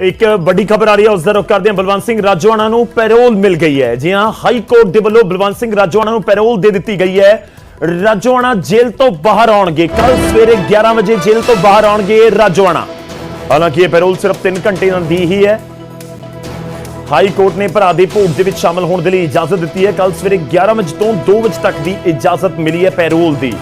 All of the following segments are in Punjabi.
ਇੱਕ ਵੱਡੀ ਖਬਰ ਆ ਰਹੀ ਹੈ, ਉਸ ਦਾ ਰੁਖ ਕਰਦੇ ਹਾਂ। ਬਲਵੰਤ ਸਿੰਘ ਰਾਜੋਆਣਾ ਨੂੰ ਪੈਰੋਲ ਮਿਲ ਗਈ ਹੈ। ਜੀ ਹਾਂ, ਹਾਈ ਕੋਰਟ ਦੇ ਵੱਲੋਂ ਬਲਵੰਤ ਸਿੰਘ ਰਾਜੋਆਣਾ ਨੂੰ ਪੈਰੋਲ ਦੇ ਦਿੱਤੀ ਗਈ ਹੈ। ਰਾਜੋਆਣਾ ਜੇਲ੍ਹ ਤੋਂ ਬਾਹਰ ਆਉਣਗੇ। ਕੱਲ ਸਵੇਰੇ 11 ਵਜੇ ਜੇਲ੍ਹ ਤੋਂ ਬਾਹਰ ਆਉਣਗੇ ਰਾਜੋਆਣਾ। ਹਾਲਾਂਕਿ ਇਹ ਪੈਰੋਲ ਸਿਰਫ 3 ਘੰਟੇ ਦੀ ਹੀ ਹੈ। ਹਾਈ ਕੋਰਟ ਨੇ ਭਰਾ ਦੇ ਭੋਗ ਦੇ ਵਿੱਚ ਸ਼ਾਮਲ ਹੋਣ ਦੇ ਲਈ ਇਜਾਜ਼ਤ ਦਿੱਤੀ ਹੈ। ਕੱਲ ਸਵੇਰੇ 11 ਵਜੇ ਤੋਂ 2 ਵਜੇ ਤੱਕ ਦੀ ਇਜਾਜ਼ਤ ਮਿਲੀ ਹੈ ਪੈਰੋਲ ਦੀ।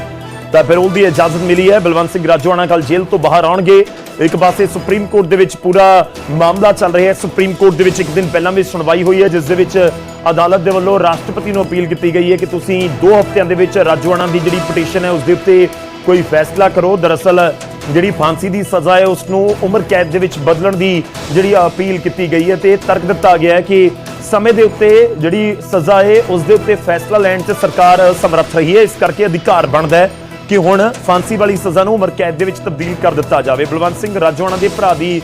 ਤਾਂ ਪੈਰੋਲ ਦੀ ਇਜਾਜ਼ਤ ਮਿਲੀ ਹੈ। ਬਲਵੰਤ ਸਿੰਘ ਰਾਜੋਆਣਾ ਕੱਲ ਜੇਲ੍ਹ ਤੋਂ ਬਾਹਰ ਆਉਣਗੇ। ਇੱਕ ਪਾਸੇ ਸੁਪਰੀਮ ਕੋਰਟ ਦੇ ਵਿੱਚ ਪੂਰਾ ਮਾਮਲਾ ਚੱਲ ਰਿਹਾ ਹੈ। ਸੁਪਰੀਮ ਕੋਰਟ ਦੇ ਵਿੱਚ ਇੱਕ ਦਿਨ ਪਹਿਲਾਂ ਵੀ ਸੁਣਵਾਈ ਹੋਈ ਹੈ, ਜਿਸ ਦੇ ਵਿੱਚ ਅਦਾਲਤ ਦੇ ਵੱਲੋਂ ਰਾਸ਼ਟਰਪਤੀ ਨੂੰ ਅਪੀਲ ਕੀਤੀ ਗਈ ਹੈ ਕਿ ਤੁਸੀਂ 2 ਹਫ਼ਤਿਆਂ ਦੇ ਵਿੱਚ ਰਾਜਵਾਣਾ ਦੀ ਜਿਹੜੀ ਪਟੀਸ਼ਨ ਹੈ, ਉਸ ਦੇ ਉੱਤੇ ਕੋਈ ਫੈਸਲਾ ਕਰੋ। ਦਰਅਸਲ ਜਿਹੜੀ ਫਾਂਸੀ ਦੀ ਸਜ਼ਾ ਹੈ, ਉਸ ਨੂੰ ਉਮਰ ਕੈਦ ਦੇ ਵਿੱਚ ਬਦਲਣ ਦੀ ਜਿਹੜੀ ਅਪੀਲ ਕੀਤੀ ਗਈ ਹੈ ਤੇ ਤਰਕ ਦਿੱਤਾ ਗਿਆ ਹੈ ਕਿ ਸਮੇਂ ਦੇ ਉੱਤੇ ਜਿਹੜੀ ਸਜ਼ਾ ਹੈ, ਉਸ ਦੇ ਉੱਤੇ ਫੈਸਲਾ ਲੈਣ 'ਚ ਸਰਕਾਰ ਸਮਰੱਥ ਰਹੀ ਹੈ। ਇਸ ਕਰਕੇ ਅਧਿਕਾਰ ਬਣਦਾ ਹੈ। ਕਿ ਹੁਣ ਫਾਂਸੀ ਵਾਲੀ ਸਜ਼ਾ ਨੂੰ ਉਮਰ ਕੈਦ ਦੇ ਵਿੱਚ ਤਬਦੀਲ ਕਰ ਦਿੱਤਾ ਜਾਵੇ। ਬਲਵੰਤ ਸਿੰਘ ਰਾਜੋਆਣਾ ਦੇ ਭਰਾ ਦੀ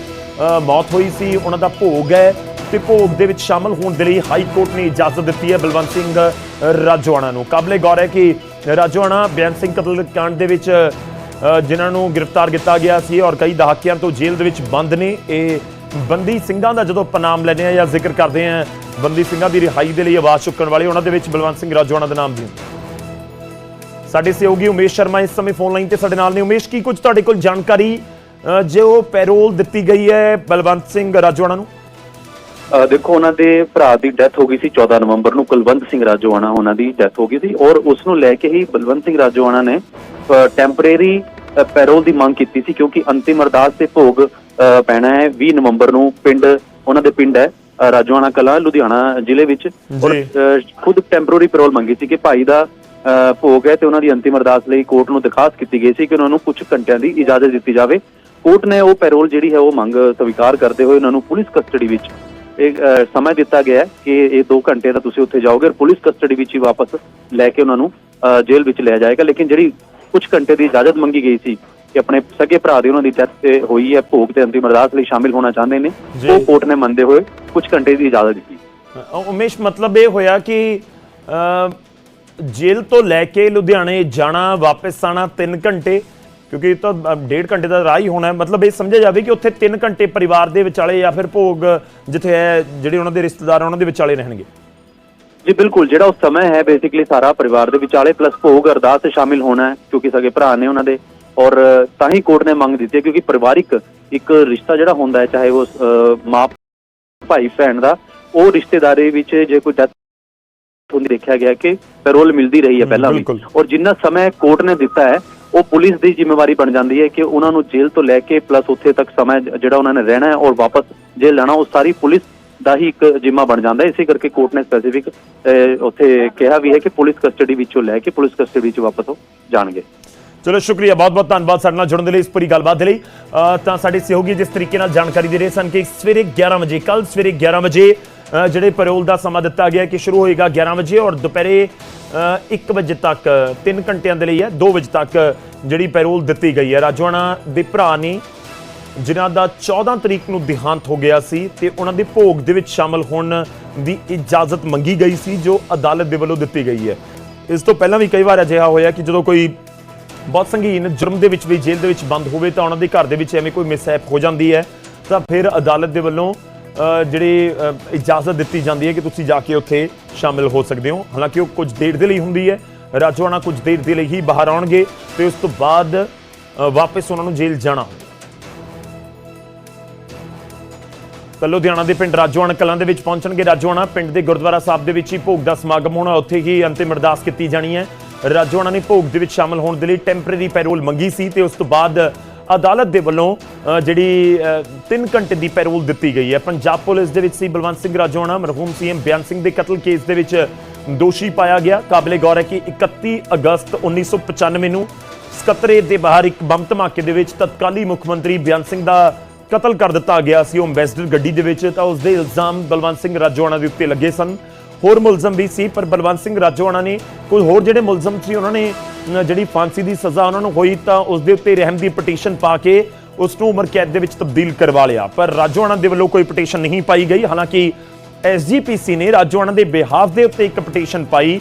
ਮੌਤ ਹੋਈ ਸੀ, ਉਹਨਾਂ ਦਾ ਭੋਗ ਹੈ ਤੇ ਭੋਗ ਦੇ ਵਿੱਚ ਸ਼ਾਮਲ ਹੋਣ ਦੇ ਲਈ ਹਾਈ ਕੋਰਟ ਨੇ ਇਜਾਜ਼ਤ ਦਿੱਤੀ ਹੈ ਬਲਵੰਤ ਸਿੰਘ ਰਾਜੋਆਣਾ ਨੂੰ। ਕਾਬਲੇ ਗੌਰ ਹੈ ਕਿ ਰਾਜੋਆਣਾ ਬਿਆਨ ਸਿੰਘ ਕਤਲ ਕਾਂਡ ਦੇ ਵਿੱਚ ਜਿਨ੍ਹਾਂ ਨੂੰ ਗ੍ਰਿਫਤਾਰ ਕੀਤਾ ਗਿਆ ਸੀ ਔਰ ਕਈ ਦਹਾਕਿਆਂ ਤੋਂ ਜੇਲ੍ਹ ਦੇ ਵਿੱਚ ਬੰਦ ਨੇ। ਇਹ ਬੰਦੀ ਸਿੰਘਾਂ ਦਾ ਜਦੋਂ ਆਪਾਂ ਨਾਮ ਲੈਂਦੇ ਆ ਜਾਂ ਜ਼ਿਕਰ ਕਰਦੇ ਆ, ਬੰਦੀ ਸਿੰਘਾਂ ਦੀ ਰਿਹਾਈ ਦੇ ਲਈ ਆਵਾਜ਼ ਚੁੱਕਣ ਵਾਲੇ ਉਹਨਾਂ ਦੇ ਵਿੱਚ ਬਲਵੰਤ ਸਿੰਘ ਰਾਜੋਆਣਾ ਦਾ ਨਾਮ ਵੀ ਸਾਡੇ ਸਹਿਯੋਗੀ ਉਮੇਸ਼ ਸ਼ਰਮਾ ਇਸ ਸਮੇਂ ਫੋਨ ਲਾਈਨ ਤੇ ਸਾਡੇ ਨਾਲ ਨੇ। ਉਮੇਸ਼ ਕੀ ਕੁਝ ਤੁਹਾਡੇ ਕੋਲ ਜਾਣਕਾਰੀ ਜੋ ਪੈਰੋਲ ਦਿੱਤੀ ਗਈ ਹੈ ਬਲਵੰਤ ਸਿੰਘ ਰਾਜੋਆਣਾ ਨੂੰ? ਦੇਖੋ ਉਹਨਾਂ ਦੇ ਭਰਾ ਦੀ ਡੈਥ ਹੋ ਗਈ ਸੀ 14 ਨਵੰਬਰ ਨੂੰ। ਕੁਲਵੰਤ ਸਿੰਘ ਰਾਜੋਆਣਾ ਉਹਨਾਂ ਦੀ ਡੈਥ ਹੋ ਗਈ ਸੀ ਔਰ ਉਸ ਨੂੰ ਲੈ ਕੇ ਹੀ ਬਲਵੰਤ ਸਿੰਘ ਰਾਜੋਆਣਾ ਨੇ ਟੈਂਪਰੇਰੀ ਪੈਰੋਲ ਦੀ ਮੰਗ ਕੀਤੀ ਸੀ ਕਿਉਂਕਿ ਅੰਤਿਮ ਅਰਦਾਸ ਤੇ ਭੋਗ ਪੈਣਾ ਹੈ 20 ਨਵੰਬਰ ਨੂੰ ਪਿੰਡ ਉਹਨਾਂ ਦੇ ਪਿੰਡ ਹੈ ਰਾਜੋਆਣਾ ਕਲਾ ਲੁਧਿਆਣਾ ਜ਼ਿਲ੍ਹੇ ਵਿੱਚ। ਔਰ ਖੁਦ ਟੈਂਪਰੇਰੀ ਪੈਰੋਲ ਮੰਗੀ ਸੀ ਕਿ ਭਾਈ ਦਾ ਭੋਗ ਹੈ ਤੇ ਉਹਨਾਂ ਦੀ ਅੰਤਿਮ ਅਰਦਾਸ ਲਈ ਕੋਰਟ ਨੂੰ ਦਰਖਾਸਤ ਕੀਤੀ ਗਈ ਸੀ ਕਿ ਉਹਨਾਂ ਨੂੰ ਕੁਝ ਘੰਟਿਆਂ ਦੀ ਇਜਾਜ਼ਤ ਦਿੱਤੀ ਜਾਵੇ। ਕੋਰਟ ਨੇ ਉਹ ਪੈਰੋਲ ਜਿਹੜੀ ਹੈ ਉਹ ਮੰਗ ਸਵੀਕਾਰ ਕਰਦੇ ਹੋਏ ਉਹਨਾਂ ਨੂੰ ਪੁਲਿਸ ਕਸਟਡੀ ਵਿੱਚ ਅ, ਸਮਾਂ ਦਿੱਤਾ ਗਿਆ ਕਿ ਇਹ 2 ਘੰਟੇ ਦਾ ਤੁਸੀਂ ਉੱਥੇ ਜਾਓਗੇ ਪੁਲਿਸ ਕਸਟਡੀ ਵਿੱਚ ਹੀ ਵਾਪਸ ਲੈ ਕੇ ਉਹਨਾਂ ਨੂੰ ਜੇਲ੍ਹ ਵਿੱਚ ਲਿਆ ਜਾਏਗਾ। ਲੇਕਿਨ ਜਿਹੜੀ ਕੁਝ ਘੰਟੇ ਦੀ ਇਜਾਜ਼ਤ ਮੰਗੀ ਗਈ ਸੀ ਕਿ ਆਪਣੇ ਸਗੇ ਭਰਾ ਦੀ ਉਹਨਾਂ ਦੀ ਡੈਥ ਤੇ ਹੋਈ ਹੈ ਭੋਗ ਤੇ ਅੰਤਿਮ ਅਰਦਾਸ ਲਈ ਸ਼ਾਮਿਲ ਹੋਣਾ ਚਾਹੁੰਦੇ ਨੇ। ਉਹ ਕੋਰਟ ਨੇ ਮੰਨਦੇ ਹੋਏ ਕੁਝ ਘੰਟੇ ਦੀ ਇਜਾਜ਼ਤ ਦਿੱਤੀ। ਉਮੇਸ਼ ਮਤਲਬ ਇਹ ਹੋਇਆ ਕਿ ਜੇਲ੍ਹ ਤੋਂ ਲੈ ਕੇ ਲੁਧਿਆਣੇ ਜਾਣਾ ਵਾਪਸ ਆਣਾ 3 ਘੰਟੇ ਕਿਉਂਕਿ ਇਹ ਤਾਂ ਅ, ਡੇਢ ਘੰਟੇ ਦਾ ਰਾਹ ਹੀ ਹੋਣਾ ਮਤਲਬ ਇਹ ਸਮਝਿਆ ਜਾਵੇ ਕਿ ਉੱਥੇ 3 ਘੰਟੇ ਪਰਿਵਾਰ ਦੇ ਵਿਚਾਲੇ ਜਾਂ ਫਿਰ ਭੋਗ ਜਿੱਥੇ ਹੈ ਜਿਹੜੇ ਉਹਨਾਂ ਦੇ ਰਿਸ਼ਤੇਦਾਰ ਉਹਨਾਂ ਦੇ ਵਿਚਾਲੇ ਰਹਿਣਗੇ। ਜੀ ਬਿਲਕੁਲ ਜਿਹੜਾ ਉਹ ਸਮਾਂ ਹੈ ਬੇਸਿਕਲੀ ਸਾਰਾ ਪਰਿਵਾਰ ਦੇ ਵਿਚਾਲੇ ਪਲੱਸ ਭੋਗ ਅਰਦਾਸ ਸ਼ਾਮਿਲ ਹੋਣਾ ਹੈ ਕਿਉਂਕਿ ਸਗੇ ਭਰਾ ਨੇ ਉਹਨਾਂ ਦੇ। ਔਰ ਤਾਂ ਹੀ ਕੋਰਟ ਨੇ ਮੰਗ ਦਿੱਤੀ ਕਿਉਂਕਿ ਪਰਿਵਾਰਿਕ ਇੱਕ ਰਿਸ਼ਤਾ ਜਿਹੜਾ ਹੁੰਦਾ ਹੈ ਚਾਹੇ ਉਹ ਮਾਂ ਭਾਈ ਭੈਣ ਦਾ ਉਹ ਰਿਸ਼ਤੇਦਾਰੀ ਵਿੱਚ ਜੇ ਕੋਈ ਡੈਥ ਹੁੰਦੀ ਦੇਖਿਆ ਗਿਆ ਕਿ ਪੈਰੋਲ ਮਿਲਦੀ ਰਹੀ ਹੈ ਪਹਿਲਾਂ ਵੀ। ਔਰ ਜਿੰਨਾ ਸਮਾਂ ਕੋਰਟ ਨੇ ਦਿੱਤਾ ਹੈ ਉਹ ਪੁਲਿਸ ਦੀ ਜ਼ਿੰਮੇਵਾਰੀ ਬਣ ਜਾਂਦੀ ਹੈ ਕਿ ਉਹਨਾਂ ਨੂੰ ਜੇਲ੍ਹ ਤੋਂ ਲੈ ਕੇ ਪਲੱਸ ਉੱਥੇ ਤੱਕ ਸਮਾਂ ਜਿਹੜਾ ਉਹਨਾਂ ਨੇ ਰਹਿਣਾ ਹੈ ਔਰ ਵਾਪਸ ਜੇਲ੍ਹ ਲੈਣਾ ਉਹ ਸਾਰੀ ਪੁਲਿਸ ਦਾ ਹੀ ਇੱਕ ਜ਼ਿੰਮਾ ਬਣ ਜਾਂਦਾ ਹੈ। ਇਸੇ ਕਰਕੇ ਕੋਰਟ ਨੇ ਸਪੈਸੀਫਿਕ ਉੱਥੇ ਕਿਹਾ ਵੀ ਹੈ ਕਿ ਪੁਲਿਸ ਕਸਟਡੀ ਵਿੱਚੋਂ ਲੈ ਕੇ ਪੁਲਿਸ ਕਸਟਡੀ ਵਿੱਚ ਵਾਪਸ ਉਹ ਜਾਣਗੇ। ਚਲੋ ਸ਼ੁਕਰੀਆ। ਬਹੁਤ ਬਹੁਤ ਧੰਨਵਾਦ ਸਾਡੇ ਨਾਲ ਜੁੜਨ ਦੇ ਲਈ ਇਸ ਪੂਰੀ ਗੱਲਬਾਤ ਦੇ ਲਈ। ਤਾਂ ਸਾਡੇ ਸਹਿਯੋਗੀ ਜਿਸ ਤਰੀਕੇ ਨਾਲ ਜਾਣਕਾਰੀ ਦੇ ਰਹੇ ਸਨ ਕਿ ਸਵੇਰੇ 11 ਵਜੇ ਕੱਲ ਸਵੇਰੇ 11 ਵਜੇ ਜਿਹੜੇ ਪੈਰੋਲ ਦਾ ਸਮਾਂ ਦਿੱਤਾ ਗਿਆ ਕਿ ਸ਼ੁਰੂ ਹੋਏਗਾ 11 ਵਜੇ ਔਰ ਦੁਪਹਿਰੇ 1 ਵਜੇ ਤੱਕ 3 ਘੰਟਿਆਂ ਦੇ ਲਈ ਹੈ 2 ਵਜੇ ਤੱਕ ਜਿਹੜੀ ਪੈਰੋਲ ਦਿੱਤੀ ਗਈ ਹੈ। ਰਾਜਵਾਨਾ ਦੇ ਭਰਾ ਨੇ ਜਿਨ੍ਹਾਂ ਦਾ 14 ਤਰੀਕ ਨੂੰ ਦੇਹਾਂਤ ਹੋ ਗਿਆ ਸੀ ਤੇ ਉਹਨਾਂ ਦੇ ਭੋਗ ਦੇ ਵਿੱਚ ਸ਼ਾਮਲ ਹੋਣ ਦੀ ਇਜਾਜ਼ਤ ਮੰਗੀ ਗਈ ਸੀ, ਜੋ ਅਦਾਲਤ ਦੇ ਵੱਲੋਂ ਦਿੱਤੀ ਗਈ ਹੈ। ਇਸ ਤੋਂ ਪਹਿਲਾਂ ਵੀ ਕਈ ਵਾਰ ਅਜਿਹਾ ਹੋਇਆ ਕਿ ਜਦੋਂ ਕੋਈ ਬਹੁਤ ਸੰਗੀਨ ਜੁਰਮ ਦੇ ਵਿੱਚ ਵੀ ਜੇਲ੍ਹ ਦੇ ਵਿੱਚ ਬੰਦ ਹੋਵੇ ਤਾਂ ਉਹਨਾਂ ਦੇ ਘਰ ਦੇ ਵਿੱਚ ਐਵੇਂ ਕੋਈ ਮਿਸਹੈਪ ਹੋ ਜਾਂਦੀ ਹੈ, ਤਾਂ ਫਿਰ ਅਦਾਲਤ ਦੇ ਵੱਲੋਂ ਜਿਹੜੀ ਇਜਾਜ਼ਤ ਦਿੱਤੀ ਜਾਂਦੀ ਹੈ ਕਿ ਤੁਸੀਂ ਜਾ ਕੇ ਉੱਥੇ ਸ਼ਾਮਿਲ ਹੋ ਸਕਦੇ ਹੋ। ਹਾਲਾਂਕਿ ਉਹ ਕੁਝ ਦੇਰ ਦੇ ਲਈ ਹੁੰਦੀ ਹੈ। ਰਾਜੋਆਣਾ ਕੁਝ ਦੇਰ ਦੇ ਲਈ ਹੀ ਬਾਹਰ ਆਉਣਗੇ ਤੇ ਉਸ ਤੋਂ ਬਾਅਦ ਅ, ਵਾਪਸ ਉਹਨਾਂ ਨੂੰ ਜੇਲ੍ਹ ਜਾਣਾ ਹੋਵੇਗਾ ਤਾਂ ਲੁਧਿਆਣਾ ਦੇ ਪਿੰਡ ਰਾਜੋਆਣਾ ਕਲਾਂ ਦੇ ਵਿੱਚ ਪਹੁੰਚਣਗੇ। ਰਾਜੋਆਣਾ ਪਿੰਡ ਦੇ ਗੁਰਦੁਆਰਾ ਸਾਹਿਬ ਦੇ ਵਿੱਚ ਹੀ ਭੋਗ ਦਾ ਸਮਾਗਮ ਹੋਣਾ ਉੱਥੇ ਹੀ ਅੰਤਿਮ ਅਰਦਾਸ ਕੀਤੀ ਜਾਣੀ ਹੈ। ਰਾਜੋਆਣਾ ਨੇ ਭੋਗ ਦੇ ਵਿੱਚ ਸ਼ਾਮਲ ਹੋਣ ਦੇ ਲਈ ਟੈਂਪਰੇਰੀ ਪੈਰੋਲ ਮੰਗੀ ਸੀ ਤੇ ਉਸ ਤੋਂ ਬਾਅਦ ਅਦਾਲਤ ਦੇ ਵੱਲੋਂ ਜਿਹੜੀ 3 ਘੰਟੇ ਦੀ ਪੈਰੋਲ ਦਿੱਤੀ ਗਈ ਹੈ। ਪੰਜਾਬ ਪੁਲਿਸ ਦੇ ਵਿੱਚ ਸੀ ਬਲਵੰਤ ਸਿੰਘ ਰਾਜੋਆਣਾ ਮਰਹੂਮ ਸੀਐਮ ਬਿਆਨ ਸਿੰਘ ਦੇ ਕਤਲ ਕੇਸ ਦੇ ਵਿੱਚ ਦੋਸ਼ੀ ਪਾਇਆ ਗਿਆ। ਕਾਬਲੇ ਗੌਰ ਹੈ ਕਿ 31 ਅਗਸਤ 1995 ਨੂੰ ਸਕੱਤਰੇਤ ਦੇ ਬਾਹਰ ਇੱਕ ਬੰਬ ਧਮਾਕੇ ਦੇ ਵਿੱਚ ਤਤਕਾਲੀ ਮੁੱਖ ਮੰਤਰੀ ਬਿਆਨ ਸਿੰਘ ਦਾ ਕਤਲ ਕਰ ਦਿੱਤਾ ਗਿਆ ਸੀ। ਉਹ ਐਂਬੈਸਡਰ ਗੱਡੀ ਦੇ ਵਿੱਚ, ਤਾਂ ਉਸ ਦੇ ਇਲਜ਼ਾਮ ਬਲਵੰਤ ਸਿੰਘ ਰਾਜੋਆਣਾ ਦੇ ਉੱਤੇ ਲੱਗੇ ਸਨ। ਹੋਰ ਮੁਲਜ਼ਮ ਵੀ ਸੀ, ਪਰ ਬਲਵੰਤ ਸਿੰਘ ਰਾਜੋਆਣਾ ਨੇ ਕੋਈ ਹੋਰ ਜਿਹੜੇ ਮੁਲਜ਼ਮ ਸੀ, ਉਹਨਾਂ ਨੇ ਜਿਹੜੀ ਫਾਂਸੀ ਦੀ ਸਜ਼ਾ ਉਹਨਾਂ ਨੂੰ ਹੋਈ ਤਾਂ ਉਸ ਦੇ ਉੱਤੇ ਰਹਿਮ ਦੀ ਪਟੀਸ਼ਨ ਪਾ ਕੇ ਉਸ ਨੂੰ ਉਮਰ ਕੈਦ ਦੇ ਵਿੱਚ ਤਬਦੀਲ ਕਰਵਾ ਲਿਆ। ਪਰ ਰਾਜੋਆਣਾ ਦੇ ਵੱਲੋਂ ਕੋਈ ਪਟੀਸ਼ਨ ਨਹੀਂ ਪਾਈ ਗਈ। ਹਾਲਾਂਕਿ ਐਸਜੀਪੀਸੀ ਨੇ ਰਾਜੋਆਣਾ ਦੇ ਬਿਹਾਫ ਦੇ ਉੱਤੇ ਇੱਕ ਪਟੀਸ਼ਨ ਪਾਈ।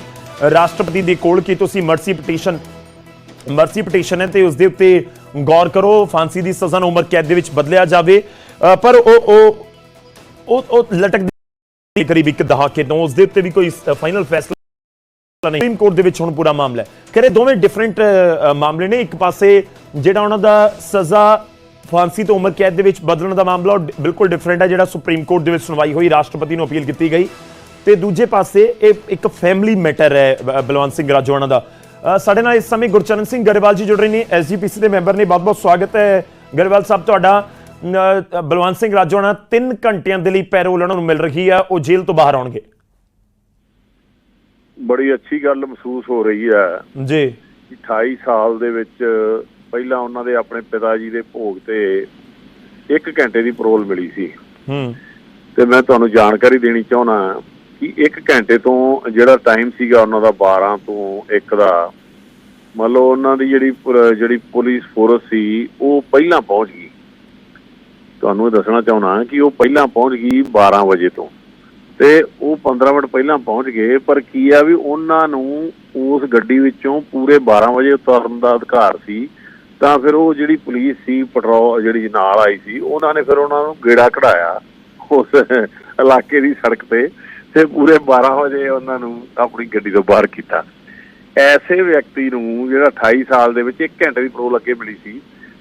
ਰਾਸ਼ਟਰਪਤੀ ਦੇ ਕੋਲ ਕਿ ਤੁਸੀਂ ਮਰਸੀ ਪਟੀਸ਼ਨ ਮਰਸੀ ਪਟੀਸ਼ਨ ਹੈ ਤੇ ਉਸ ਦੇ ਉੱਤੇ ਗੌਰ ਕਰੋ, ਫਾਂਸੀ ਦੀ ਸਜ਼ਾ ਨੂੰ ਉਮਰ ਕੈਦ ਦੇ ਵਿੱਚ ਬਦਲਿਆ ਜਾਵੇ। ਪਰ ਉਹ ਉਹ ਉਹ ਉਹ ਲਟਕਦੀ ਕਰੀਬ ਇੱਕ ਦਹਾਕੇ ਤੋਂ ਉਸ ਦੇ ਉੱਤੇ ਵੀ ਕੋਈ ਫਾਈਨਲ ਫੈਸਲਾ ਨਹੀਂ। ਸੁਪਰੀਮ ਕੋਰਟ ਦੇ ਵਿੱਚ ਹੁਣ ਪੂਰਾ ਮਾਮਲਾ ਹੈ। ਕਰੇ ਦੋਵੇਂ ਡਿਫਰੈਂਟ ਮਾਮਲੇ ਨੇ। ਇੱਕ ਪਾਸੇ ਜਿਹੜਾ ਉਹਨਾਂ ਦਾ ਸਜ਼ਾ ਫਾਂਸੀ ਤੋਂ ਉਮਰ ਕੈਦ ਦੇ ਵਿੱਚ ਬਦਲਣ ਦਾ ਮਾਮਲਾ ਬਿਲਕੁਲ ਡਿਫਰੈਂਟ ਹੈ, ਜਿਹੜਾ ਸੁਪਰੀਮ ਕੋਰਟ ਦੇ ਵਿੱਚ ਸੁਣਵਾਈ ਹੋਈ, ਰਾਸ਼ਟਰਪਤੀ ਨੂੰ ਅਪੀਲ ਕੀਤੀ ਗਈ। ਤੇ ਦੂਜੇ ਪਾਸੇ ਇਹ ਇੱਕ ਫੈਮਿਲੀ ਮੈਟਰ ਹੈ ਬਲਵੰਤ ਸਿੰਘ ਰਾਜੋਆਣਾ ਦਾ। ਸਾਡੇ ਨਾਲ ਇਸ ਸਮੇਂ ਗੁਰਚਰਨ ਸਿੰਘ ਗਰੇਵਾਲ ਜੀ ਜੁੜ ਰਹੇ ਨੇ। ਐਸਜੀਪੀਸੀ ਦੇ ਮੈਂਬਰ ਨੇ। ਬਹੁਤ ਬਹੁਤ ਸਵਾਗਤ ਹੈ। ਗਰੇਵਾਲ ਸਾਹਿਬ, ਤੁਹਾਡਾ ਬਲਵੰਤ ਸਿੰਘ ਰਾਜੋਆਣਾ 3 ਘੰਟਿਆਂ ਦੇ ਲਈ ਪੈਰੋਲ ਉਹਨਾਂ ਨੂੰ ਮਿਲ ਰਹੀ ਹੈ ਉਹ ਜੇਲ੍ਹ ਤੋਂ ਬਾਹਰ ਆਉਣਗੇ। ਬੜੀ ਅੱਛੀ ਗੱਲ ਮਹਿਸੂਸ ਹੋ ਰਹੀ ਹੈ ਜੀ। ਕਿ 28 ਸਾਲ ਦੇ ਵਿੱਚ ਪਹਿਲਾਂ ਉਹਨਾਂ ਦੇ ਆਪਣੇ ਪਿਤਾ ਜੀ ਦੇ ਭੋਗ ਤੇ 1 ਘੰਟੇ ਦੀ ਪਰੋਲ ਮਿਲੀ ਸੀ। ਹੂੰ। ਤੇ ਮੈਂ ਤੁਹਾਨੂੰ ਜਾਣਕਾਰੀ ਦੇਣੀ ਚਾਹੁੰਦਾ ਕਿ 1 ਘੰਟੇ ਤੋਂ ਜਿਹੜਾ ਟਾਈਮ ਸੀਗਾ ਉਹਨਾਂ ਦਾ 12 ਤੋਂ 1 ਦਾ ਮੰਨ ਲਓ ਉਹਨਾਂ ਦੀ ਜਿਹੜੀ ਜਿਹੜੀ ਪੁਲਿਸ ਫੋਰਸ ਸੀ ਉਹ ਪਹਿਲਾਂ ਪਹੁੰਚ ਗਈ। ਤੁਹਾਨੂੰ ਇਹ ਦੱਸਣਾ ਚਾਹੁੰਦਾ ਕਿ ਉਹ ਪਹਿਲਾਂ ਪਹੁੰਚ ਗਈ 12 ਵਜੇ ਤੋਂ। ਤੇ ਉਹ 15 ਮਿੰਟ ਪਹਿਲਾਂ ਪਹੁੰਚ ਗਏ, ਪਰ ਕੀ ਆ ਵੀ ਉਹਨਾਂ ਨੂੰ ਉਸ ਗੱਡੀ ਵਿੱਚੋਂ ਪੂਰੇ 12 ਵਜੇ ਉਤਰਨ ਦਾ ਅਧਿਕਾਰ ਸੀ। ਤਾਂ ਫਿਰ ਉਹ ਜਿਹੜੀ ਪੁਲਿਸ ਸੀ ਪੈਟਰੋਲ ਜਿਹੜੀ ਨਾਲ ਆਈ ਸੀ, ਉਹਨਾਂ ਨੇ ਫਿਰ ਉਹਨਾਂ ਨੂੰ ਗੇੜਾ ਕਢਾਇਆ ਉਸ ਇਲਾਕੇ ਦੀ ਸੜਕ ਤੇ ਤੇ ਪੂਰੇ 12 ਵਜੇ ਉਹਨਾਂ ਨੂੰ ਆਪਣੀ ਗੱਡੀ ਤੋਂ ਬਾਹਰ ਕੀਤਾ। ਐਸੇ ਵਿਅਕਤੀ ਨੂੰ ਜਿਹੜਾ 28 ਸਾਲ ਦੇ ਵਿੱਚ 1 ਘੰਟੇ ਦੀ ਪਰੋਲ ਅੱਗੇ ਮਿਲੀ ਸੀ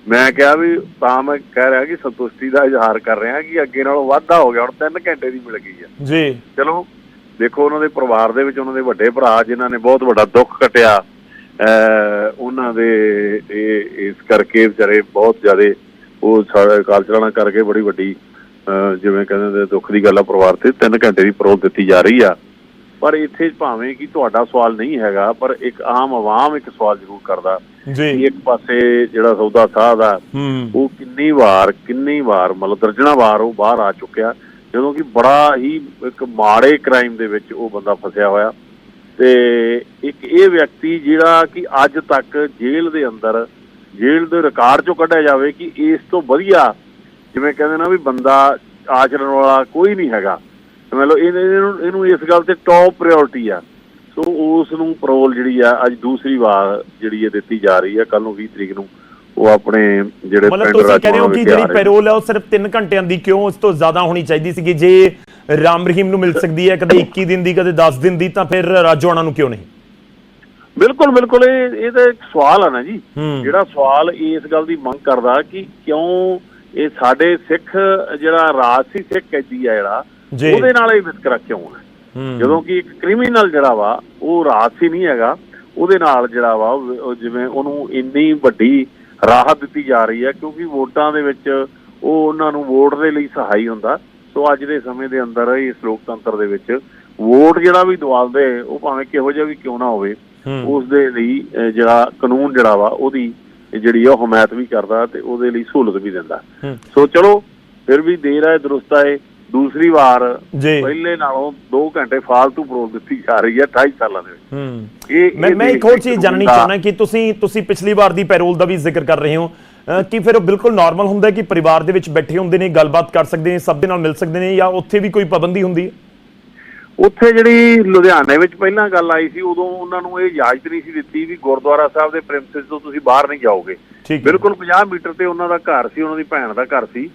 ਮੈਂ ਕਿਹਾ ਵੀ ਤਾਂ ਮੈਂ ਕਹਿ ਰਿਹਾ ਕਿ ਸੰਤੁਸ਼ਟੀ ਦਾ ਇਜ਼ਹਾਰ ਕਰ ਰਿਹਾ ਕਿ ਅੱਗੇ ਨਾਲੋਂ ਵਾਧਾ ਹੋ ਗਿਆ ਹੁਣ 3 ਘੰਟੇ ਦੀ ਮਿਲ ਗਈ ਹੈ ਜੀ। ਚਲੋ ਦੇਖੋ ਉਹਨਾਂ ਦੇ ਪਰਿਵਾਰ ਦੇ ਵਿੱਚ ਉਹਨਾਂ ਦੇ ਵੱਡੇ ਭਰਾ ਜਿਨ੍ਹਾਂ ਨੇ ਬਹੁਤ ਵੱਡਾ ਦੁੱਖ ਕਟਿਆ ਉਹਨਾਂ ਦੇ ਇਸ ਕਰਕੇ ਵਿਚਾਰੇ ਬਹੁਤ ਜ਼ਿਆਦੇ ਉਹ ਸਾਡਾ ਕਾਲਚਰਾਣਾ ਕਰਕੇ ਬੜੀ ਵੱਡੀ ਜਿਵੇਂ ਕਹਿੰਦੇ ਨੇ ਦੁੱਖ ਦੀ ਗੱਲ ਆ ਪਰਿਵਾਰ ਤੇ 3 ਘੰਟੇ ਦੀ ਪਰੋਲ ਦਿੱਤੀ ਜਾ ਰਹੀ ਆ। ਪਰ ਇੱਥੇ ਭਾਵੇਂ ਕਿ ਤੁਹਾਡਾ ਸਵਾਲ ਨਹੀਂ ਹੈਗਾ ਪਰ ਇੱਕ ਆਮ ਆਵਾਮ ਇੱਕ ਸਵਾਲ ਜ਼ਰੂਰ ਕਰਦਾ ਜੀ। ਇੱਕ ਪਾਸੇ ਜਿਹੜਾ ਸੌਦਾ ਸਾਧ ਆ ਹੂੰ। ਉਹ ਕਿੰਨੀ ਵਾਰ ਕਿੰਨੀ ਵਾਰ ਮਤਲਬ ਦਰਜਣਾ ਵਾਰ ਉਹ ਬਾਹਰ ਆ ਚੁੱਕਿਆ ਜਦੋਂ ਕਿ ਬੜਾ ਹੀ ਇੱਕ ਮਾੜੇ ਕ੍ਰਾਈਮ ਦੇ ਵਿੱਚ ਉਹ ਬੰਦਾ ਫਸਿਆ ਹੋਇਆ। ਤੇ ਇੱਕ ਇਹ ਵਿਅਕਤੀ ਜਿਹੜਾ ਕਿ ਅੱਜ ਤੱਕ ਜੇਲ੍ਹ ਦੇ ਅੰਦਰ ਜੇਲ੍ਹ ਦੇ ਰਿਕਾਰਡ ਚੋਂ ਕੱਢਿਆ ਜਾਵੇ ਕਿ ਇਸ ਤੋਂ ਵਧੀਆ ਜਿਵੇਂ ਕਹਿੰਦੇ ਨਾ ਵੀ ਬੰਦਾ ਆਚਰਣ ਵਾਲਾ ਕੋਈ ਨਹੀਂ ਹੈਗਾ। ਮਤਲਬ ਇਹ- ਇਹਨੂੰ ਇਹਨੂੰ ਇਸ ਗੱਲ ਤੇ ਟੌਪ ਪ੍ਰਾਇੋਰਟੀ ਆ ਸੋ ਉਸ ਨੂੰ ਪਰੋਲ ਜਿਹੜੀ ਆ ਅੱਜ ਦੂਸਰੀ ਵਾਰ ਜਿਹੜੀ ਇਹ ਦਿੱਤੀ ਜਾ ਰਹੀ ਆ ਕੱਲ ਨੂੰ 20 ਤਰੀਕ ਨੂੰ ਉਹ ਆਪਣੇ ਜਿਹੜੇ ਮਤਲਬ ਤੁਸੀਂ ਕਹਿ ਰਹੇ ਹੋ ਕਿ ਜਿਹੜੀ। ਪੈਰੋਲ ਹੈ ਉਹ ਸਿਰਫ 3 ਘੰਟਿਆਂ ਦੀ ਕਿਉਂ ਉਸ ਤੋਂ ਜ਼ਿਆਦਾ ਹੋਣੀ ਚਾਹੀਦੀ ਸੀਗੀ ਜੇ ਰਾਮ ਰਹੀਮ ਨੂੰ ਮਿਲ ਸਕਦੀ ਹੈ ਕਦੇ 21 ਦਿਨ ਦੀ ਕਦੇ 10 ਦਿਨ ਦੀ ਤਾਂ ਫਿਰ ਰਾਜੋਆਣਾ ਨੂੰ ਕਿਉਂ ਨਹੀਂ ਬਿਲਕੁਲ ਬਿਲਕੁਲ ਇਹ ਇਹ ਤਾਂ ਇੱਕ ਸਵਾਲ ਆ ਨਾ ਜੀ। ਜਿਹੜਾ ਸਵਾਲ ਇਸ ਗੱਲ ਦੀ ਮੰਗ ਕਰਦਾ ਕਿ ਕਿਉਂ ਇਹ ਸਾਡੇ ਸਿੱਖ ਜਿਹੜਾ ਰਾਜਸੀ ਸਿੱਖ ਕੈਦੀ ਆ ਜਿਹੜਾ ਜੀ। ਉਹਦੇ ਨਾਲ ਇਹ ਵਿਤਕਰਾ ਕਿਉਂ ਹੈ ਜਦੋਂ ਕਿ ਇੱਕ ਕ੍ਰਿਮੀਨਲ ਜਿਹੜਾ ਵਾ ਉਹ ਰਾਜਸੀ ਨਹੀਂ ਹੈਗਾ ਉਹਦੇ ਨਾਲ ਜਿਹੜਾ ਵਾ ਉਹ ਜਿਵੇਂ ਉਹਨੂੰ ਇੰਨੀ ਵੱਡੀ ਰਾਹਤ ਦਿੱਤੀ ਜਾ ਰਹੀ ਹੈ ਕਿਉਂਕਿ ਵੋਟਾਂ ਦੇ ਵਿੱਚ ਉਹ ਉਹਨਾਂ ਨੂੰ ਵੋਟ ਦੇ ਲਈ ਸਹਾਈ ਹੁੰਦਾ ਸੋ ਅੱਜ ਦੇ ਸਮੇਂ ਦੇ ਅੰਦਰ ਇਸ ਲੋਕਤੰਤਰ ਦੇ ਵਿੱਚ ਵੋਟ ਜਿਹੜਾ ਵੀ ਦਵਾਲਦੇ ਉਹ ਭਾਵੇਂ ਕਿਹੋ ਜਿਹਾ ਵੀ ਕਿਉਂ ਨਾ ਹੋਵੇ। ਉਸ ਦੇ ਲਈ ਜਿਹੜਾ ਕਾਨੂੰਨ ਜਿਹੜਾ ਵਾ ਉਹਦੀ ਜਿਹੜੀ ਉਹ ਹਮਾਇਤ ਵੀ ਕਰਦਾ ਤੇ ਉਹਦੇ ਲਈ ਸਹੂਲਤ ਵੀ ਦਿੰਦਾ। ਸੋ ਚਲੋ ਫਿਰ ਵੀ ਦੇਰ ਹੈ ਦਰੁਸਤ ਹੈ ਦੂਸਰੀ ਵਾਰ ਪਹਿਲੇ ਨਾਲੋਂ 2 ਘੰਟੇ ਫਾਲਤੂ ਪ੍ਰੋਲ ਦਿੱਤੀ ਜਾ ਰਹੀ ਹੈ 28 ਸਾਲਾਂ ਦੇ ਵਿੱਚ। ਹੂੰ। ਇਹ ਮੈਂ ਮੈਂ ਇੱਕ ਹੋਰ ਚੀਜ਼ ਜਾਣਨੀ ਚਾਹੁੰਦਾ ਕਿ ਤੁਸੀਂ ਤੁਸੀਂ ਪਿਛਲੀ ਵਾਰ ਦੀ ਪੈਰੋਲ ਦਾ ਵੀ ਜ਼ਿਕਰ ਕਰ ਰਹੇ ਹੋ। ਕਿ ਫਿਰ ਉਹ ਬਿਲਕੁਲ ਨਾਰਮਲ ਹੁੰਦਾ ਕਿ ਪਰਿਵਾਰ ਦੇ ਵਿੱਚ ਬੈਠੇ ਹੁੰਦੇ ਨੇ ਗੱਲਬਾਤ ਕਰ ਸਕਦੇ ਨੇ ਸਭ ਦੇ ਨਾਲ ਮਿਲ ਸਕਦੇ ਨੇ ਜਾਂ ਉੱਥੇ ਵੀ ਕੋਈ ਪਾਬੰਦੀ ਹੁੰਦੀ ਹੈ? ਉੱਥੇ ਜਿਹੜੀ ਲੁਧਿਆਣੇ ਵਿੱਚ ਪਹਿਲਾਂ ਗੱਲ ਆਈ ਸੀ ਉਦੋਂ ਉਹਨਾਂ ਨੂੰ ਇਹ ਇਜਾਜ਼ਤ ਨਹੀਂ ਸੀ ਦਿੱਤੀ ਵੀ ਗੁਰਦੁਆਰਾ ਸਾਹਿਬ ਦੇ ਪ੍ਰਿੰਸਿਸ ਤੋਂ ਤੁਸੀਂ ਬਾਹਰ ਨਹੀਂ ਜਾਓਗੇ। ਬਿਲਕੁਲ 50 ਮੀਟਰ ਤੇ ਉਹਨਾਂ ਦਾ ਘਰ ਸੀ ਉਹਨਾਂ ਦੀ ਭੈਣ ਦਾ ਘਰ ਸੀ।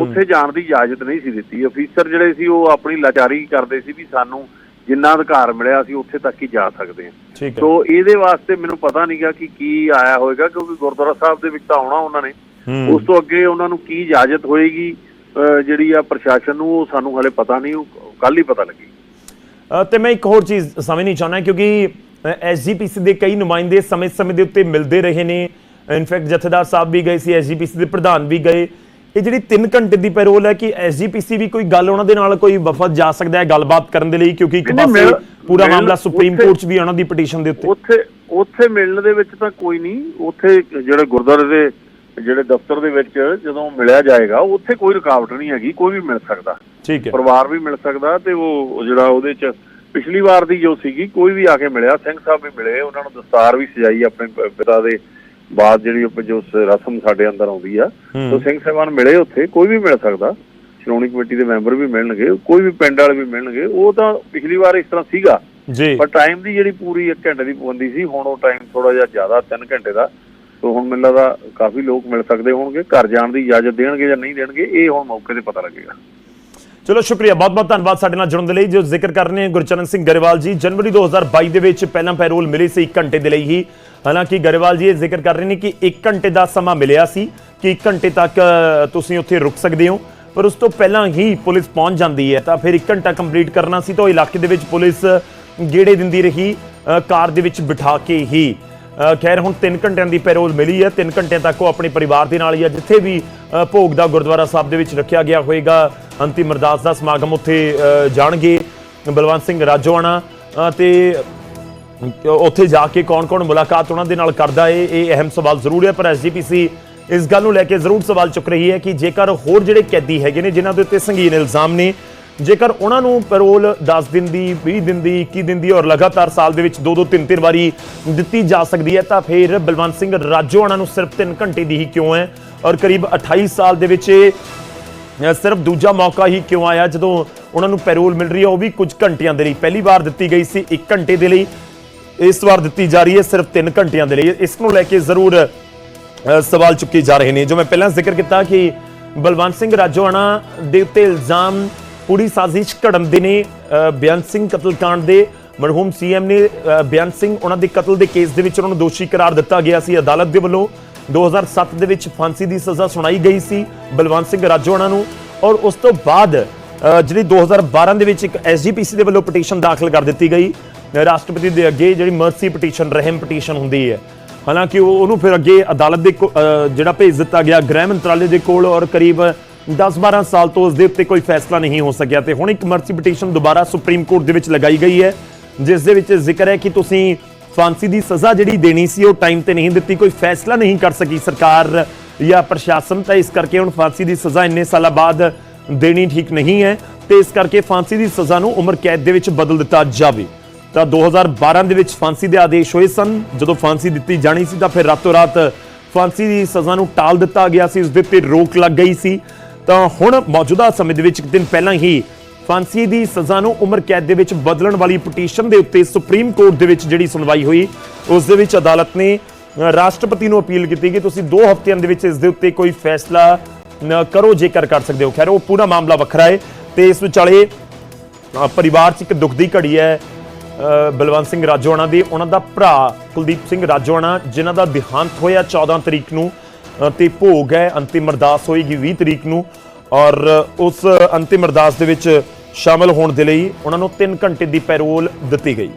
ਉੱਥੇ ਜਾਣ ਦੀ ਇਜਾਜ਼ਤ ਨਹੀਂ ਸੀ ਦਿੱਤੀ। ਅਫੀਸਰ ਜਿਹੜੇ ਸੀ ਉਹ ਆਪਣੀ ਲਾਚਾਰੀ ਕਰਦੇ ਸੀ ਵੀ ਸਾਨੂੰ ਜਿੰਨਾ ਅਧਿਕਾਰ ਮਿਲਿਆ ਸੀ ਉੱਥੇ ਤੱਕ ਹੀ ਜਾ ਸਕਦੇ ਹਾਂ। ਸੋ ਇਹਦੇ ਵਾਸਤੇ ਮੈਨੂੰ ਪਤਾ ਨਹੀਂਗਾ ਕਿ ਕੀ ਆਇਆ ਹੋਵੇਗਾ ਕਿਉਂਕਿ ਗੁਰਦੁਆਰਾ ਸਾਹਿਬ ਦੇ ਵਿੱਚ ਤਾਂ ਆਉਣਾ ਉਹਨਾਂ ਨੇ। ਉਸ ਤੋਂ ਅੱਗੇ ਉਹਨਾਂ ਨੂੰ ਕੀ ਇਜਾਜ਼ਤ ਹੋਏਗੀ ਜਿਹੜੀ ਆ ਪ੍ਰਸ਼ਾਸਨ ਨੂੰ ਉਹ ਸਾਨੂੰ ਹਲੇ ਪਤਾ ਨਹੀਂ ਉਹ ਕੱਲ ਹੀ ਪਤਾ ਲੱਗੀ। ਤੇ ਮੈਂ ਇੱਕ ਹੋਰ ਚੀਜ਼ ਸਮਝਣੀ ਚਾਹੁੰਦਾ ਕਿਉਂਕਿ ਐਸਜੀਪੀਸੀ ਦੇ ਕਈ ਨੁਮਾਇੰਦੇ ਸਮੇਂ-ਸਮੇਂ ਦੇ ਉੱਤੇ ਮਿਲਦੇ ਰਹੇ ਨੇ। ਇਨਫੈਕਟ ਜਥੇਦਾਰ ਸਾਹਿਬ ਵੀ ਗਏ ਸੀ ਐਸਜੀਪੀਸੀ ਦੇ ਪ੍ਰਧਾਨ ਵੀ ਗਏ। ਇਹ ਜਿਹੜੀ 3 ਘੰਟੇ ਦੀ ਪੈਰੋਲ ਹੈ ਕਿ ਐਸਜੀਪੀਸੀ ਵੀ ਕੋਈ ਗੱਲ ਉਹਨਾਂ ਦੇ ਨਾਲ ਕੋਈ ਵਫਦ ਜਾ ਸਕਦਾ ਹੈ ਗੱਲਬਾਤ ਕਰਨ ਦੇ ਲਈ ਕਿਉਂਕਿ ਇੱਕ ਪਾਸੇ ਪੂਰਾ ਮਿਲ- ਮਾਮਲਾ ਸੁਪਰੀਮ ਕੋਰਟ 'ਚ ਵੀ ਉਹਨਾਂ ਦੀ ਪਟੀਸ਼ਨ ਦੇ ਉੱਤੇ। ਉੱਥੇ ਉੱਥੇ ਮਿਲਣ ਦੇ ਵਿੱਚ ਤਾਂ ਕੋਈ ਨਹੀਂ। ਉੱਥੇ ਜਿਹੜੇ ਗੁਰਦੁਆਰੇ ਦੇ ਜਿਹੜੇ ਦਫ਼ਤਰ ਦੇ ਵਿੱਚ ਜਦੋਂ ਮਿਲਿਆ ਜਾਏਗਾ ਉੱਥੇ ਕੋਈ ਰੁਕਾਵਟ ਨਹੀਂ ਹੈਗੀ ਕੋਈ ਵੀ ਮਿਲ ਸਕਦਾ। ਠੀਕ ਹੈ। ਪਰਿਵਾਰ ਵੀ ਮਿਲ ਸਕਦਾ ਤੇ ਉਹ ਜਿਹੜਾ ਉਹਦੇ ਚ ਪਿਛਲੀ ਵਾਰ ਦੀ ਜੋ ਸੀਗੀ ਕੋਈ ਵੀ ਆ ਕੇ ਮਿਲਿਆ ਸਿੰਘ ਸਾਹਿਬ ਵੀ ਮਿਲੇ ਉਹਨਾਂ ਨੂੰ ਦਸਤਾਰ ਵੀ ਸਜਾਈ ਆਪਣੇ ਪਿਤਾ ਦੇ ਬਾਅਦ ਜਿਹੜੀ ਉਹ ਜੋ ਰਸਮ ਸਾਡੇ ਅੰਦਰ ਆਉਂਦੀ ਆ। ਸੋ ਸਿੰਘ ਸਾਹਿਬਾਨ ਮਿਲੇ ਉੱਥੇ ਕੋਈ ਵੀ ਮਿਲ ਸਕਦਾ। ਸ਼੍ਰੋਮਣੀ ਕਮੇਟੀ ਦੇ ਮੈਂਬਰ ਵੀ ਮਿਲਣਗੇ ਕੋਈ ਵੀ ਪਿੰਡ ਵਾਲੇ ਵੀ ਮਿਲਣਗੇ। ਉਹ ਤਾਂ ਪਿਛਲੀ ਵਾਰ ਇਸ ਤਰ੍ਹਾਂ ਸੀਗਾ। ਜੀ। ਪਰ ਟਾਈਮ ਦੀ ਜਿਹੜੀ ਪੂਰੀ 1 ਘੰਟੇ ਦੀ ਪਾਬੰਦੀ ਸੀ ਹੁਣ ਉਹ ਟਾਈਮ ਥੋੜਾ ਜਿਹਾ ਜ਼ਿਆਦਾ 3 ਘੰਟੇ ਦਾ। ਸੋ ਹੁਣ ਮੈਨੂੰ ਲੱਗਦਾ ਕਾਫੀ ਲੋਕ ਮਿਲ ਸਕਦੇ ਹੋਣਗੇ ਘਰ ਜਾਣ ਦੀ ਇਜਾਜ਼ਤ ਦੇਣਗੇ ਜਾਂ ਨਹੀਂ ਦੇਣਗੇ ਇਹ ਹੁਣ ਮੌਕੇ ਤੇ ਪਤਾ ਲੱਗੇਗਾ। ਚਲੋ, ਸ਼ੁਕਰੀਆ। ਬਹੁਤ ਬਹੁਤ ਧੰਨਵਾਦ ਸਾਡੇ ਨਾਲ ਜੁੜਨ ਦੇ ਲਈ। ਜੋ ਜ਼ਿਕਰ ਕਰ ਰਹੇ ਨੇ ਗੁਰਚਰਨ ਸਿੰਘ ਗਰੇਵਾਲ ਜੀ, ਜਨਵਰੀ 2022 ਦੇ ਵਿੱਚ ਪਹਿਲਾਂ ਪੈਰੋਲ ਮਿਲੀ ਸੀ 1 ਘੰਟੇ ਦੇ ਲਈ ਹੀ। ਹਾਲਾਂਕਿ ਗਰੇਵਾਲ ਜੀ ਇਹ ਜ਼ਿਕਰ ਕਰ ਰਹੇ ਨੇ ਕਿ 1 ਘੰਟੇ ਦਾ ਸਮਾਂ ਮਿਲਿਆ ਸੀ ਕਿ 1 ਘੰਟੇ ਤੱਕ ਤੁਸੀਂ ਉੱਥੇ ਰੁਕ ਸਕਦੇ ਹੋ। ਪਰ ਉਸ ਤੋਂ ਪਹਿਲਾਂ ਹੀ ਪੁਲਿਸ ਪਹੁੰਚ ਜਾਂਦੀ ਹੈ। ਤਾਂ ਫਿਰ 1 ਘੰਟਾ ਕੰਪਲੀਟ ਕਰਨਾ ਸੀ ਤਾਂ ਉਹ ਇਲਾਕੇ ਦੇ ਵਿੱਚ ਪੁਲਿਸ ਗੇੜੇ ਦਿੰਦੀ ਰਹੀ ਕਾਰ ਦੇ ਵਿੱਚ ਬਿਠਾ ਕੇ ਹੀ। ਖੈਰ, ਹੁਣ 3 ਘੰਟਿਆਂ ਦੀ ਪੈਰੋਲ ਮਿਲੀ ਹੈ। 3 ਘੰਟਿਆਂ ਤੱਕ ਉਹ ਆਪਣੇ ਪਰਿਵਾਰ ਦੇ ਨਾਲ ਜਾਂ ਜਿੱਥੇ ਵੀ ਭੋਗ ਦਾ ਗੁਰਦੁਆਰਾ ਸਾਹਿਬ ਦੇ ਵਿੱਚ ਰੱਖਿਆ ਗਿਆ ਹੋਵੇਗਾ ਅੰਤਿਮ ਅਰਦਾਸ ਦਾ ਸਮਾਗਮ ਉੱਥੇ ਜਾਣਗੇ ਬਲਵੰਤ ਸਿੰਘ ਰਾਜੋਆਣਾ ਅ, ਤੇ ਉੱਥੇ ਜਾ ਕੇ ਕੌਣ-ਕੌਣ ਮੁਲਾਕਾਤ ਉਹਨਾਂ ਦੇ ਨਾਲ ਕਰਦਾ ਏ ਇਹ ਅਹਿਮ ਸਵਾਲ ਜ਼ਰੂਰ ਹੈ ਪਰ ਐਸਜੀਪੀਸੀ ਇਸ ਗੱਲ ਨੂੰ ਲੈ ਕੇ ਜ਼ਰੂਰ ਸਵਾਲ ਚੁੱਕ ਰਹੀ ਹੈ ਕਿ ਜੇਕਰ ਹੋਰ ਜਿਹੜੇ ਕੈਦੀ ਹੈਗੇ ਨੇ ਜਿਨ੍ਹਾਂ ਦੇ ਉੱਤੇ ਸੰਗੀਨ ਇਲਜ਼ਾਮ ਨੇ ਜੇਕਰ ਉਹਨਾਂ ਨੂੰ ਪੈਰੋਲ 10 ਦਿਨ ਦੀ 20 ਦਿਨ ਦੀ 21 ਦਿਨ ਦੀ ਔਰ ਲਗਾਤਾਰ ਸਾਲ ਦੇ ਵਿੱਚ ਦੋ ਦੋ ਤਿੰਨ ਤਿੰਨ ਵਾਰੀ ਦਿੱਤੀ ਜਾ ਸਕਦੀ ਹੈ ਤਾਂ ਫਿਰ ਬਲਵੰਤ ਸਿੰਘ ਰਾਜੋਆਣਾ ਨੂੰ ਸਿਰਫ 3 ਘੰਟੇ ਦੀ ਹੀ ਕਿਉਂ ਹੈ? ਔਰ ਕਰੀਬ 28 ਸਾਲ ਦੇ ਵਿੱਚ ਸਿਰਫ ਦੂਜਾ ਮੌਕਾ ਹੀ ਕਿਉਂ ਆਇਆ ਜਦੋਂ ਉਹਨਾਂ ਨੂੰ ਪੈਰੋਲ ਮਿਲ ਰਹੀ ਹੈ ਉਹ ਵੀ ਕੁਝ ਘੰਟਿਆਂ ਦੇ ਲਈ। ਪਹਿਲੀ ਵਾਰ ਦਿੱਤੀ ਗਈ ਸੀ 1 ਘੰਟੇ ਦੇ ਲਈ। ਇਸ ਵਾਰ ਦਿੱਤੀ ਜਾ ਰਹੀ ਹੈ ਸਿਰਫ 3 ਘੰਟਿਆਂ ਦੇ ਲਈ। ਇਸ ਨੂੰ ਲੈ ਕੇ ਜ਼ਰੂਰ ਸਵਾਲ ਚੁੱਕੇ ਜਾ ਰਹੇ ਨੇ। ਜੋ ਮੈਂ ਪਹਿਲਾਂ ਜ਼ਿਕਰ ਕੀਤਾ ਕਿ ਬਲਵੰਤ ਸਿੰਘ ਰਾਜੋਆਣਾ ਦੇ ਉੱਤੇ ਇਲਜ਼ਾਮ ਪੂਰੀ ਸਾਜ਼ਿਸ਼ ਘੜਨ ਦੇ ਨੇ। ਅ, ਬੇਅੰਤ ਸਿੰਘ ਕਤਲकांड ਦੇ ਮਰਹੂਮ ਸੀਐਮ ਨੇ ਅ, ਬੇਅੰਤ ਸਿੰਘ ਉਹਨਾਂ ਦੇ ਕਤਲ ਦੇ ਕੇਸ ਦੇ ਵਿੱਚ ਉਹਨਾਂ ਨੂੰ ਦੋਸ਼ੀ ਕਰਾਰ ਦਿੱਤਾ ਗਿਆ ਸੀ। ਅਦਾਲਤ ਦੇ ਵੱਲੋਂ 2007 ਦੇ ਵਿੱਚ ਫਾਂਸੀ ਦੀ ਸਜ਼ਾ ਸੁਣਾਈ ਗਈ ਸੀ ਬਲਵੰਤ ਸਿੰਘ ਰਾਜੋਆਣਾ ਨੂੰ ਔਰ ਉਸ ਤੋਂ ਬਾਅਦ ਅ, ਜਿਹੜੀ 2012 ਦੇ ਵਿੱਚ ਇੱਕ ਐਸਜੀਪੀਸੀ ਦੇ ਵੱਲੋਂ ਪਟੀਸ਼ਨ ਦਾਖਲ ਕਰ ਦਿੱਤੀ ਗਈ। ਰਾਸ਼ਟਰਪਤੀ ਦੇ ਅੱਗੇ ਜਿਹੜੀ ਮਰਸੀ ਪਟੀਸ਼ਨ ਰਹਿਮ ਪਟੀਸ਼ਨ ਹੁੰਦੀ ਹੈ। ਹਾਲਾਂਕਿ ਉਹ ਉਹਨੂੰ ਫਿਰ ਅੱਗੇ ਅਦਾਲਤ ਦੇ ਕੋ- ਜਿਹੜਾ ਭੇਜ ਦਿੱਤਾ ਗਿਆ ਗ੍ਰਹਿ ਮੰਤਰਾਲੇ ਦੇ ਕੋਲ ਔਰ ਕਰੀਬ 10-12 ਸਾਲ ਤੋਂ ਉਸ ਦੇ ਉੱਤੇ ਕੋਈ ਫੈਸਲਾ ਨਹੀਂ ਹੋ ਸਕਿਆ ਤੇ ਹੁਣ ਇੱਕ ਮਰਸੀ ਪਟੀਸ਼ਨ ਦੁਬਾਰਾ ਸੁਪਰੀਮ ਕੋਰਟ ਦੇ ਵਿੱਚ ਲਗਾਈ ਗਈ ਹੈ ਜਿਸ ਦੇ ਵਿੱਚ ਜ਼ਿਕਰ ਹੈ ਕਿ ਤੁਸੀਂ ਫਾਂਸੀ ਦੀ ਸਜ਼ਾ ਜਿਹੜੀ ਦੇਣੀ ਸੀ, ਉਹ ਟਾਈਮ ਤੇ ਨਹੀਂ ਦਿੱਤੀ, ਕੋਈ ਫੈਸਲਾ ਨਹੀਂ ਕਰ ਸਕੀ ਸਰਕਾਰ ਜਾਂ ਪ੍ਰਸ਼ਾਸਨ, ਤਾਂ ਇਸ ਕਰਕੇ ਹੁਣ ਫਾਂਸੀ ਦੀ ਸਜ਼ਾ ਇੰਨੇ ਸਾਲਾਂ ਬਾਅਦ ਦੇਣੀ ਠੀਕ ਨਹੀਂ ਹੈ, ਤੇ ਇਸ ਕਰਕੇ ਫਾਂਸੀ ਦੀ ਸਜ਼ਾ ਨੂੰ ਉਮਰ ਕੈਦ ਦੇ ਵਿੱਚ ਬਦਲ ਦਿੱਤਾ ਜਾਵੇ। ਤਾਂ 2012 ਦੇ ਵਿੱਚ ਫਾਂਸੀ ਦੇ ਆਦੇਸ਼ ਹੋਏ ਸਨ। ਜਦੋਂ ਫਾਂਸੀ ਦਿੱਤੀ ਜਾਣੀ ਸੀ, ਤਾਂ ਫਿਰ ਰਾਤੋਂ ਰਾਤ ਫਾਂਸੀ ਦੀ ਸਜ਼ਾ ਨੂੰ ਟਾਲ ਦਿੱਤਾ ਗਿਆ ਸੀ, ਉਸ ਦੇ ਉੱਤੇ ਰੋਕ ਲੱਗ ਗਈ ਸੀ। ਤਾਂ ਹੁਣ ਮੌਜੂਦਾ ਸਮੇਂ ਦੇ ਵਿੱਚ ਇੱਕ ਦਿਨ ਪਹਿਲਾਂ ਹੀ ਫਾਂਸੀ ਦੀ ਸਜ਼ਾ ਨੂੰ ਉਮਰ ਕੈਦ ਦੇ ਵਿੱਚ ਬਦਲਣ ਵਾਲੀ ਪਟੀਸ਼ਨ ਦੇ ਉੱਤੇ ਸੁਪਰੀਮ ਕੋਰਟ ਦੇ ਵਿੱਚ ਜਿਹੜੀ ਸੁਣਵਾਈ ਹੋਈ ਉਸ ਦੇ ਵਿੱਚ ਅਦਾਲਤ ਨੇ ਰਾਸ਼ਟਰਪਤੀ ਨੂੰ ਅਪੀਲ ਕੀਤੀ ਕਿ ਤੁਸੀਂ 2 ਹਫ਼ਤਿਆਂ ਦੇ ਵਿੱਚ ਇਸ ਦੇ ਉੱਤੇ ਕੋਈ ਫੈਸਲਾ ਕਰੋ ਜੇਕਰ ਕਰ ਸਕਦੇ ਹੋ। ਖੈਰ ਉਹ ਪੂਰਾ ਮਾਮਲਾ ਵੱਖਰਾ ਹੈ ਤੇ ਇਸ ਵਿਚਾਲੇ ਪਰਿਵਾਰ 'ਚ ਇੱਕ ਦੁੱਖ ਦੀ ਘੜੀ ਹੈ ਬਲਵੰਤ ਸਿੰਘ ਰਾਜੋਆਣਾ ਦੀ। ਉਹਨਾਂ ਦਾ ਭਰਾ ਕੁਲਦੀਪ ਸਿੰਘ ਰਾਜੋਆਣਾ ਜਿਨ੍ਹਾਂ ਦਾ ਦਿਹਾਂਤ ਹੋਇਆ 14 ਤਰੀਕ ਨੂੰ ਅ, ਤੇ ਭੋਗ ਹੈ ਅੰਤਿਮ ਅਰਦਾਸ ਹੋਏਗੀ 20 ਤਰੀਕ ਨੂੰ। ਔਰ ਉਸ ਅੰਤਿਮ ਅਰਦਾਸ ਦੇ ਵਿੱਚ ਸ਼ਾਮਲ ਹੋਣ ਦੇ ਲਈ ਉਹਨਾਂ ਨੂੰ 3 ਘੰਟੇ ਦੀ ਪੈਰੋਲ ਦਿੱਤੀ ਗਈ।